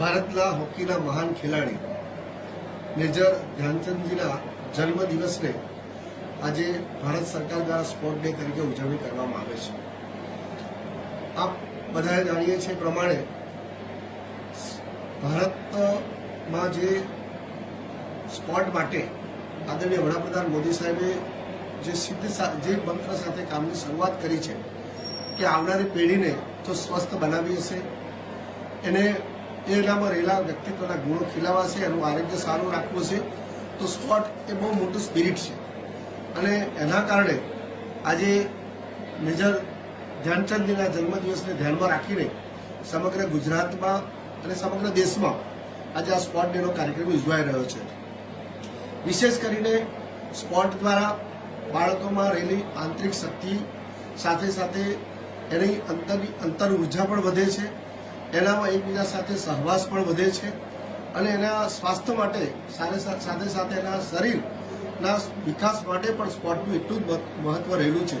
ભારતના હોકીના મહાન ખેલાડી મેજર ધ્યાનચંદજીના જન્મદિવસને આજે ભારત સરકાર દ્વારા સ્પોર્ટ ડે તરીકે ઉજવણી કરવામાં આવે છે. આપ બધાએ જાણીએ છીએ પ્રમાણે ભારતમાં જે સ્પોર્ટ માટે આદરણીય વડાપ્રધાન મોદી સાહેબે જે સિદ્ધ જે મંત્ર સાથે કામની શરૂઆત કરી છે કે આવનારી પેઢીને તો સ્વસ્થ બનાવી હશે. એને એનામાં રહેલા વ્યક્તિત્વના ગુણો ખીલાવા છે એનું આરોગ્ય સારું રાખવું છે તો સ્પોર્ટ એ બહુ મોટું સ્પિરિટ છે. અને એના કારણે આજે મેજર ધ્યાનચંદજીના જન્મદિવસને ધ્યાનમાં રાખીને સમગ્ર ગુજરાતમાં અને સમગ્ર દેશમાં આજે આ સ્પોર્ટ ડેનો કાર્યક્રમ ઉજવાઈ રહ્યો છે. વિશેષ કરીને સ્પોર્ટ દ્વારા બાળકોમાં રહેલી આંતરિક શક્તિ સાથે સાથે એની અંતરની અંતર ઊર્જા પણ વધે છે. એનામાં એકબીજા સાથે સહવાસ પણ વધે છે અને એના સ્વાસ્થ્ય માટે સાથે સાથે એના શરીરના વિકાસ માટે પણ સ્પોર્ટનું એટલું જ મહત્વ રહેલું છે.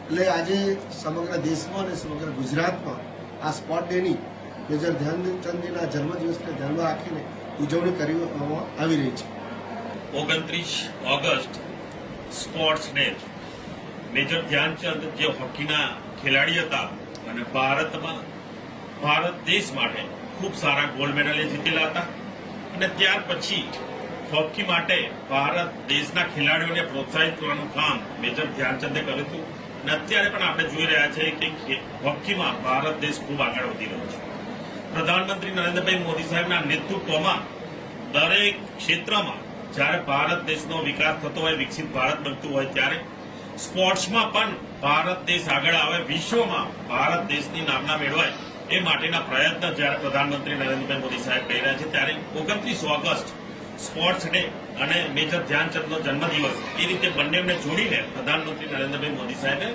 એટલે આજે સમગ્ર દેશમાં અને સમગ્ર ગુજરાતમાં આ સ્પોર્ટ ડેની મેજર ધ્યાનચંદજીના જન્મદિવસને ધ્યાનમાં રાખીને ઉજવણી કરવામાં આવી રહી છે. ઓગણત્રીસ August sports day. Major Dhyanchand જે હોકીના ખેલાડી હતા અને ભારતમાં ભારત દેશ માટે ખૂબ સારા ગોલ્ડ મેડલ એ જીતેલા હતા. અને ત્યાર પછી હોકી માટે ભારત દેશના ખેલાડીઓને પ્રોત્સાહિત કરવાનું કામ મેજર ધ્યાનચંદે કર્યું હતું. અને અત્યારે પણ આપણે જોઈ રહ્યા છીએ કે હોકીમાં ભારત દેશ ખૂબ આગળ વધી રહ્યો છે. પ્રધાનમંત્રી નરેન્દ્રભાઈ મોદી સાહેબના નેતૃત્વમાં દરેક ક્ષેત્રમાં જ્યારે ભારત દેશનો વિકાસ થતો હોય, વિકસિત ભારત બનતું હોય ત્યારે સ્પોર્ટ્સમાં પણ ભારત દેશ આગળ આવે, વિશ્વમાં ભારત દેશની નામના મેળવાય. એ માટેના પ્રયત્ન જ્યારે પ્રધાનમંત્રી નરેન્દ્રભાઈ મોદી સાહેબ કરી રહ્યા છે, ત્યારે ઓગણત્રીસ ઓગસ્ટ સ્પોર્ટ્સ ડે અને મેજર ધ્યાનચંદનો જન્મદિવસ, એ રીતે બંનેને જોડીને પ્રધાનમંત્રી નરેન્દ્રભાઈ મોદી સાહેબે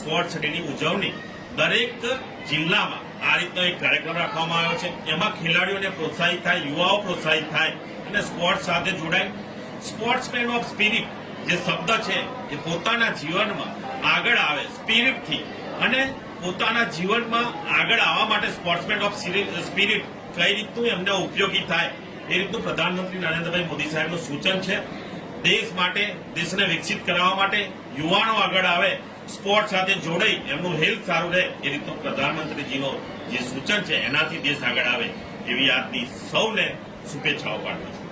સ્પોર્ટ્સ ડેની ઉજવણી દરેક જિલ્લામાં આ રીતનો એક કાર્યક્રમ રાખવામાં આવ્યો છે. એમાં ખેલાડીઓને પ્રોત્સાહિત થાય, યુવાઓ પ્રોત્સાહિત થાય અને સ્પોર્ટ્સ સાથે જોડાય. સ્પોર્ટ્સમેન ઓફ સ્પિરિટ જે શબ્દ છે, એ પોતાના જીવનમાં આગળ આવે સ્પિરિટથી. અને પોતાના જીવનમાં આગળ આવવા માટે સ્પોર્ટ્સમેન ઓફ સ્પિરિટ કઈ રીતનું એમને ઉપયોગી થાય એ રીતનું પ્રધાનમંત્રી નરેન્દ્રભાઈ મોદી સાહેબનું સૂચન છે. દેશ માટે, દેશને વિકસિત કરાવવા માટે યુવાનો આગળ આવે સ્પોર્ટ સાથે જોડાઈ, એમનું હેલ્થ સારું રહે એ રીતનું પ્રધાનમંત્રીજીનો જે સૂચન છે, એનાથી દેશ આગળ આવે એવી આજની સૌને શુભેચ્છાઓ પાઠવું